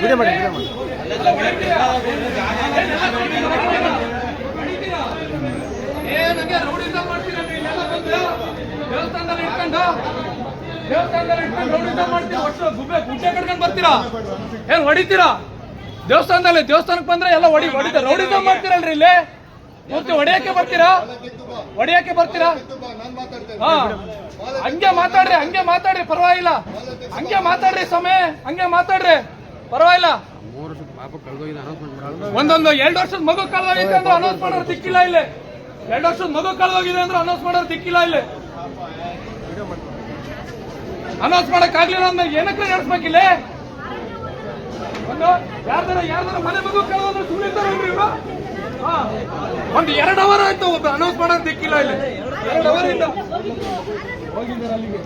Video ಮಾಡಿ video ಮಾಡಿ. ದೇವಸ್ಥಾನದಲ್ಲಿ ಇಟ್ಕೊಂಡು ದೇವಸ್ಥಾನದಲ್ಲಿ ಇಟ್ಕೊಂಡು ರೌಡಿಸಂ ಮಾಡ್ತೀರಾ? ಒಟ್ಟು ಗುಬ್ಬೆ ಗುಡ್ಡೆ ಕಟ್ಕೊಂಡು ಬರ್ತೀರಾ? ಏನ್ ಹೊಡಿತೀರಾ? ದೇವಸ್ಥಾನದಲ್ಲಿ, ದೇವಸ್ಥಾನಕ್ಕೆ ಬಂದ್ರೆ ಎಲ್ಲ ಹೊಡಿ, ಹೊಡಿತ ರೌಡಿಸಂ ಮಾಡ್ತೀರಲ್ರಿ ಇಲ್ಲಿ? ಮತ್ತೆ ಹೊಡಿಯಕ್ಕೆ ಬರ್ತೀರಾ? ಹೊಡಿಯಕ್ಕೆ ಬರ್ತೀರಾ? ಹಾ. ಹಂಗೆ ಮಾತಾಡ್ರಿ ಹಂಗೆ ಮಾತಾಡ್ರಿ, ಪರವಾಗಿಲ್ಲ. ಹಂಗೆ ಮಾತಾಡ್ರಿ ಸ್ವಾಮಿ, ಹಂಗೆ ಮಾತಾಡ್ರಿ. ಪರವಾಗಿಲ್ಲ. ಒಂದೊಂದು ಎರಡು ವರ್ಷದ ಮಗು ಕಳೆದೋಗಿದೆ ಅಂದ್ರೆ ಅನೌನ್ಸ್ ಮಾಡೋರು ಸಿಕ್ಕಿಲ್ಲ ಇಲ್ಲಿ. ಎರಡು ವರ್ಷದ ಮಗು ಕಳೆದೋಗಿದೆ ಅಂದ್ರೆ ಅನೌನ್ಸ್ ಮಾಡೋರು ಸಿಕ್ಕಿಲ್ಲ ಇಲ್ಲಿ. ಅನೌನ್ಸ್ ಮಾಡಕ್ ಆಗ್ಲಿಲ್ಲ ಅಂದ್ರೆ ಏನಕ್ಕೆ ನಡೆಸ್ಬೇಕಿಲ್ಲ ಒಂದು ಯಾರ್ದಾರ ಯಾರ್ದಾರ ಮನೆ ಮಗು ಕಳೆದ್ರೆ ಇವ್ರು? ಹಾ. ಒಂದು ಎರಡು ಅವರ್ ಆಯ್ತು ಒಬ್ಬ ಅನೌನ್ಸ್ ಮಾಡೋರು ಸಿಕ್ಕಿಲ್ಲ ಇಲ್ಲಿ. ಎರಡು ಅವರ್ ಹೋಗಿದ್ದಾರೆ ಅಲ್ಲಿಗೆ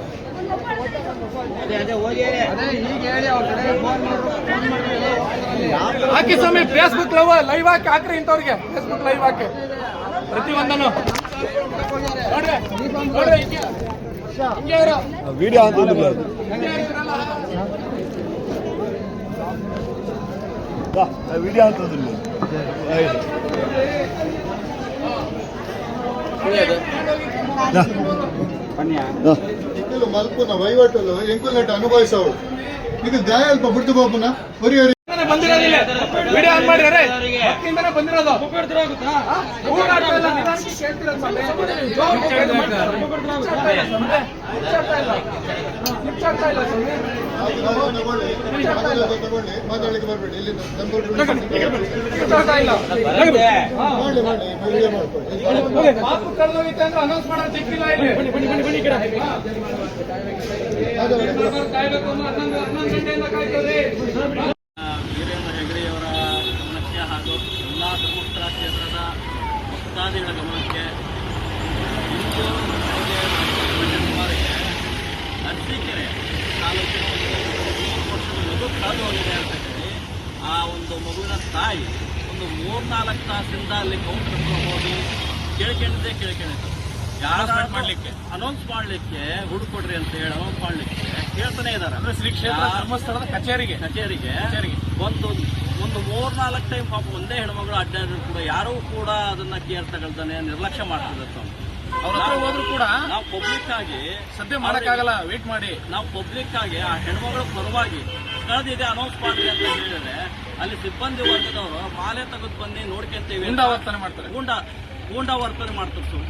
ಹಾಕಿ ಸ್ವಾಮಿ ಫೇಸ್ಬುಕ್ ಲೈವ್ ಲೈವ್ ಹಾಕಿ ಹಾಕ್ರಿ ಇಂಥವ್ರಿಗೆ. ಫೇಸ್ಬುಕ್ ಲೈವ್ ಹಾಕಿ. ಪ್ರತಿ ಒಂದನ್ನು ವೀಡಿಯೋ ಇರು. ವಿಡಿಯೋ ಅಂತ ಎಂಕುಲು ಮಲ್ಪುನ ವಹಿವಾಟಲು ಎಂಕುಲ್ನಟ್ಟು ಅನುಭವಿಸವು ಇದು ದಾಯ ಅಲ್ಪ ಬಿಡ್ತು ಬಾಪುನ ಹೊರಿ ಹೊರಿ. ಇಂದಾನೆ ಬಂದಿರೋದು ಇಲ್ಲಿ. ವಿಡಿಯೋ ಆನ್ ಮಾಡಿ ಅರೆ ಭಕ್ತಿಯಿಂದಾನೆ ಬಂದಿರೋದು. ಕೇಳ್ತಿರೋದು ಮಾತಾಡ್ಲಿಕ್ಕೆ ಬರಬೇಡಿ ಇಲ್ಲಿ ವೀರೇಂದ್ರ ಹೆಗಡೆಯವರ ಗಮನಕ್ಕೆ ಹಾಗೂ ಎಲ್ಲಾ ಧರ್ಮಸ್ಥಳ ಕ್ಷೇತ್ರದ ಭಕ್ತಾದಿಗಳ ಗಮನಕ್ಕೆ ಅರಸೀಕೆರೆ ತಾಲೂಕಿನ ಒಂದು ಮೂರು ವರ್ಷದ ಮಗು ಕಳೆದು ಹೋಗಿದೆ ಅಂತ ಹೇಳಿ ಆ ಒಂದು ಮಗುವಿನ ತಾಯಿ ಒಂದು ಮೂರ್ನಾಲ್ಕು ತಾಸಿಂದ ಅಲ್ಲಿ ಕೌಂಟರ್ ಹೋಗಿ ಕೇಳ್ಕೊಂಡಿದ್ದೆ ಕೇಳ್ಕೊಂಡಿದ್ದು. ಯಾರು ಮಾಡ್ಲಿಕ್ಕೆ? ಅನೌನ್ಸ್ ಮಾಡ್ಲಿಕ್ಕೆ ಹುಡುಕೊಡ್ರಿ ಅಂತ ಹೇಳಿ ಅನೌನ್ಸ್ ಮಾಡ್ಲಿಕ್ಕೆ ಕೇಳ್ತಾನೆ ಇದಾರೆ ಅಂದ್ರೆ ಶ್ರೀ ಕ್ಷೇತ್ರ ಧರ್ಮಸ್ಥಳದ ಕಚೇರಿಗೆ. ಕಚೇರಿಗೆ. ಒಂದು ಒಂದು ಮೂರ್ನಾಲ್ಕು ಟೈಮ್ ಪಾಪ ಒಂದೇ ಹೆಣ್ಮಗಳು ಅಡ್ಡಾಡಿದ್ರು ಕೂಡ ಯಾರೂ ಕೂಡ ಅದನ್ನ ಕೇರ್ ತಗೊಳ್ತಾನೆ ನಿರ್ಲಕ್ಷ್ಯ ಮಾಡ್ತಿದ್ದಾರೆ ಅವ್ರ ಹತ್ರ ಹೋದ್ರು ಕೂಡ ನಾವು ಪಬ್ಲಿಕ್ ಆಗಿ ಸದ್ಯ ಮಾಡಕ್ಕಾಗಲ್ಲ ವೇಟ್ ಮಾಡಿ. ನಾವು ಪಬ್ಲಿಕ್ ಆಗಿ ಆ ಹೆಣ್ಮಗಳ ಪರವಾಗಿ ಕಳೆದಿದೆ ಅನೌನ್ಸ್ ಮಾಡಿ ಅಂತ ಹೇಳಿದ್ರೆ ಅಲ್ಲಿ ಸಿಬ್ಬಂದಿ ವರ್ಗದವರು ಮಾಲೆ ತೆಗೆದು ಬಂದು ನೋಡ್ಕೊಂತೀವಿ ಗುಂಡಾವರ್ತನೆ ಮಾಡ್ತಾರೆ. ಗೂಂಡಾ ಗೂಂಡ ವರ್ತನೆ ಮಾಡ್ತಾರೆ ಸು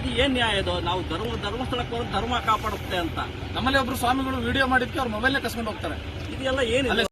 ಇದು ಏನ್ ನ್ಯಾಯ ಇದು? ನಾವು ಧರ್ಮ ಧರ್ಮಸ್ಥಳಕ್ಕೆ ಹೋದ್ರೆ ಧರ್ಮ ಕಾಪಾಡುತ್ತೆ ಅಂತ. ನಮ್ಮಲ್ಲಿ ಒಬ್ರು ಸ್ವಾಮಿಗಳು ವಿಡಿಯೋ ಮಾಡಿದ್ಕೆ ಅವ್ರ ಮೊಬೈಲ್ ಕಸ್ಕೊಂಡು ಹೋಗ್ತಾರೆ. ಇದೆಲ್ಲ ಏನಿದೆ